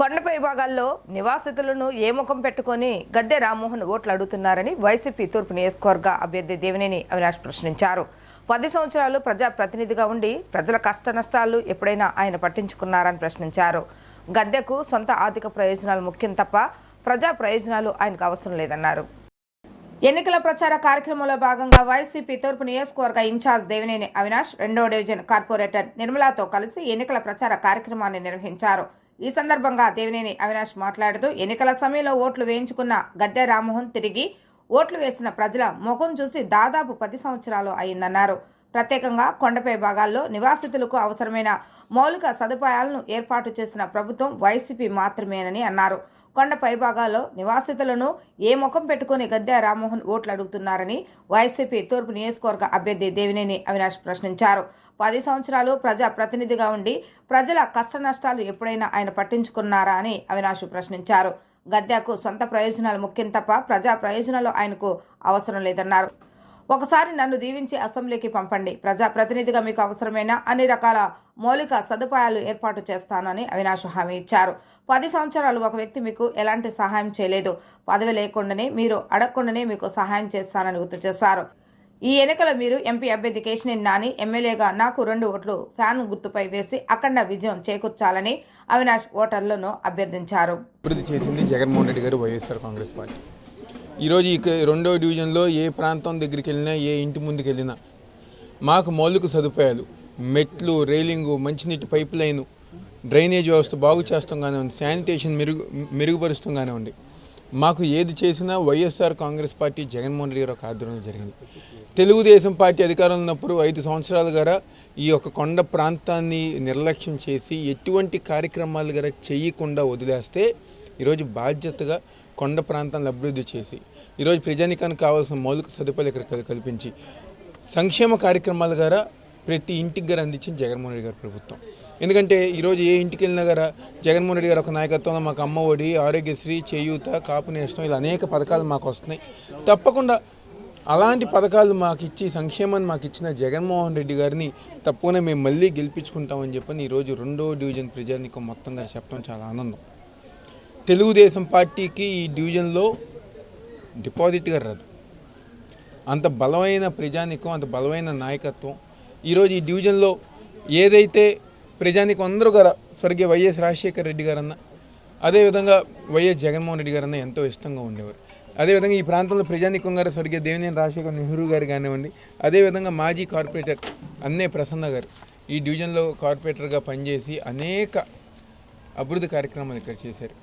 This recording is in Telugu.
కొండపై భాగాల్లో నివాసితులను ఏ ముఖం పెట్టుకొని గద్దె రామ్మోహన్ ఓట్లు అడుగుతున్నారని వైసీపీ తూర్పు నియోజకవర్గ అభ్యర్థి దేవినేని అవినాష్ ప్రశ్నించారు. పది సంవత్సరాలు ప్రజా ప్రతినిధిగా ఉండి ప్రజల కష్ట నష్టాలు ఎప్పుడైనా ఆయన పట్టించుకున్నారని ప్రశ్నించారు. గద్దెకు సొంత ఆర్థిక ప్రయోజనాలు ముఖ్యం తప్ప ప్రజా ప్రయోజనాలు ఆయనకు అవసరం లేదన్నారు. ఎన్నికల ప్రచార కార్యక్రమంలో భాగంగా వైసీపీ తూర్పు నియోజకవర్గ ఇన్ఛార్జ్ దేవినేని అవినాష్ రెండో డివిజన్ కార్పొరేటర్ నిర్మలాతో కలిసి ఎన్నికల ప్రచార కార్యక్రమాన్ని నిర్వహించారు. ఈ సందర్భంగా దేవినేని అవినాష్ మాట్లాడుతూ ఎన్నికల సమయంలో ఓట్లు వేయించుకున్న గద్దె రామ్మోహన్ తిరిగి ఓట్లు వేసిన ప్రజల ముఖం చూసి దాదాపు పది సంవత్సరాలు అయిందన్నారు. ప్రత్యేకంగా కొండపై భాగాల్లో నివాసితులకు అవసరమైన మౌలిక సదుపాయాలను ఏర్పాటు చేసిన ప్రభుత్వం వైసీపీ మాత్రమేనని అన్నారు. కొండ పైభాగాల్లో నివాసితులను ఏ ముఖం పెట్టుకుని గద్దె రామ్మోహన్ ఓట్లు అడుగుతున్నారని వైసీపీ తూర్పు నియోజకవర్గ అభ్యర్థి దేవినేని అవినాష్ ప్రశ్నించారు. పది సంవత్సరాలు ప్రజా ప్రతినిధిగా ఉండి ప్రజల కష్ట నష్టాలు ఎప్పుడైనా ఆయన పట్టించుకున్నారా అని అవినాష్ ప్రశ్నించారు. గద్దెకు సొంత ప్రయోజనాలు ముఖ్యం తప్ప ప్రజా ప్రయోజనాలు ఆయనకు అవసరం లేదన్నారు. ఒకసారి నన్ను దీవించి అసెంబ్లీకి పంపండి. ప్రజా ప్రతినిధిగా మీకు అవసరమైన అన్ని రకాల మౌలిక సదుపాయాలు ఏర్పాటు చేస్తానని అవినాష్ హామీ ఇచ్చారు. పది సంవత్సరాలు ఒక వ్యక్తి మీకు ఎలాంటి సహాయం చేయలేదు. పదవి లేకుండానే మీరు అడగకుండానే మీకు సహాయం చేస్తానని గుర్తు చేశారు. ఈ ఎన్నికలో మీరు ఎంపీ అభ్యర్థి కేశినేని నాని ఎమ్మెల్యేగా నాకు రెండు ఓట్లు ఫ్యాన్ గుర్తుపై వేసి అఖండ విజయం చేకూర్చాలని అవినాష్ ఓటర్లను అభ్యర్థించారు. అభివృద్ధి చేసింది జగన్మోహన్ రెడ్డి గారు వైఎస్ఆర్ కాంగ్రెస్ పార్టీ. ఈరోజు ఈ రెండో డివిజన్లో ఏ ప్రాంతం దగ్గరికి వెళ్ళినా ఏ ఇంటి ముందుకు వెళ్ళినా మాకు మౌలిక సదుపాయాలు మెట్లు రైలింగు మంచినీటి పైప్ లైను డ్రైనేజ్ వ్యవస్థ బాగు చేస్తాం కానివ్వండి శానిటేషన్ మెరుగు మెరుగుపరుస్తాం కానివ్వండి. మాకు ఏది చేసినా వైఎస్ఆర్ కాంగ్రెస్ పార్టీ జగన్మోహన్ రెడ్డి గారు ఒక ఆధ్వర్యంలో జరిగింది. తెలుగుదేశం పార్టీ అధికారంలో ఉన్నప్పుడు ఐదు సంవత్సరాల గారా ఈ యొక్క కొండ ప్రాంతాన్ని నిర్లక్ష్యం చేసి ఎటువంటి కార్యక్రమాలు గారా చేయకుండా వదిలేస్తే ఈరోజు బాధ్యతగా కొండ ప్రాంతాలను అభివృద్ధి చేసి ఈరోజు ప్రజానికానికి కావాల్సిన మౌలిక సదుపాయాలు ఇక్కడ కల్పించి సంక్షేమ కార్యక్రమాల ద్వారా ప్రతి ఇంటికి గారు అందించింది జగన్మోహన్ రెడ్డి గారి ప్రభుత్వం. ఎందుకంటే ఈరోజు ఏ ఇంటికి వెళ్ళినా గారా జగన్మోహన్ రెడ్డి గారు ఒక నాయకత్వంలో మాకు అమ్మ ఒడి ఆరోగ్యశ్రీ చేయూత కాపు నేస్తం ఇలా అనేక పథకాలు మాకు వస్తున్నాయి. తప్పకుండా అలాంటి పథకాలు మాకు ఇచ్చి సంక్షేమాన్ని మాకు ఇచ్చిన జగన్మోహన్ రెడ్డి గారిని తప్పకుండా మేము మళ్ళీ గెలిపించుకుంటామని చెప్పని ఈరోజు రెండో డివిజన్ ప్రజానికం మొత్తం గారు చెప్పడం చాలా ఆనందం. తెలుగుదేశం పార్టీకి ఈ డివిజన్లో డిపాజిట్గా రాదు. అంత బలమైన ప్రజానికం అంత బలమైన నాయకత్వం. ఈరోజు ఈ డివిజన్లో ఏదైతే ప్రజానికం అందరూ గారు స్వర్గీయ వైఎస్ రాజశేఖర రెడ్డి గారన్న అదేవిధంగా వైఎస్ జగన్మోహన్ రెడ్డి గారన్న ఎంతో ఇష్టంగా ఉండేవారు. అదేవిధంగా ఈ ప్రాంతంలో ప్రజానికం గారు స్వర్గీయ దేవినేని రాజశేఖర నెహ్రూ గారు కానివ్వండి అదేవిధంగా మాజీ కార్పొరేటర్ అన్నే ప్రసన్న గారు ఈ డివిజన్లో కార్పొరేటర్గా పనిచేసి అనేక అభివృద్ధి కార్యక్రమాలు ఇక్కడ చేశారు.